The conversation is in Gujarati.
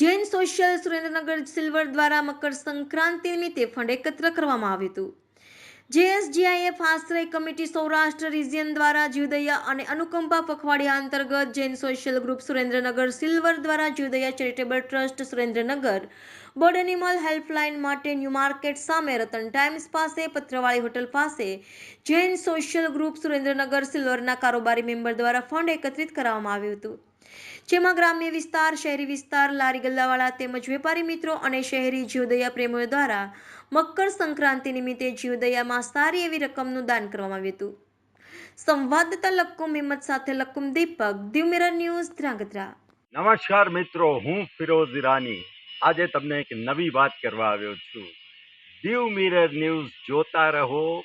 જૈન સોશિયલ સુરેન્દ્રનગર સિલ્વર દ્વારા મકર સંક્રાંતિ નિમિત્તે ફંડ એકત્ર કરવામાં આવ્યું હતું. જેએસજીઆઈએફ આશ્રય કમિટી સૌરાષ્ટ્ર રિજિયન દ્વારા જીવદયા અને અનુકંપા પખવાડિયા અંતર્ગત Jain social group Surendranagar silver દ્વારા જીવદયા charitable trust Surendranagar bird animal helpline માટે ન્યૂ માર્કેટ સામે રતન ટાઈમ્સ પાસે, પત્રવાળી હોટલ પાસે જૈન સોશિયલ ગ્રુપ સુરેન્દ્રનગર સિલ્વરના કારોબારી મેમ્બર દ્વારા ફંડ એકત્રિત કરવામાં આવ્યું હતું. જેમાં ગ્રામ્ય વિસ્તાર, શહેરી વિસ્તાર, લારી ગલ્લાવાળા તેમજ વેપારી મિત્રો અને શહેરી જીવદયા પ્રેમીઓ દ્વારા મકર સંક્રાંતિ નિમિત્તે જીવદયામાં સારી એવી રકમનું દાન કરવામાં આવ્યું હતું. સંવાદદાતા લક્કુમ હિંમત સાથે લક્કુમ દીપક દીવ મિરર ન્યૂઝ, ધ્રાંગધ્રા. નમસ્કાર મિત્રો, હું ફિરોઝ ઈરાની. આજે તમને એક નવી વાત કરવા આવ્યો છું. દીવ મિરર ન્યૂઝ જોતા રહો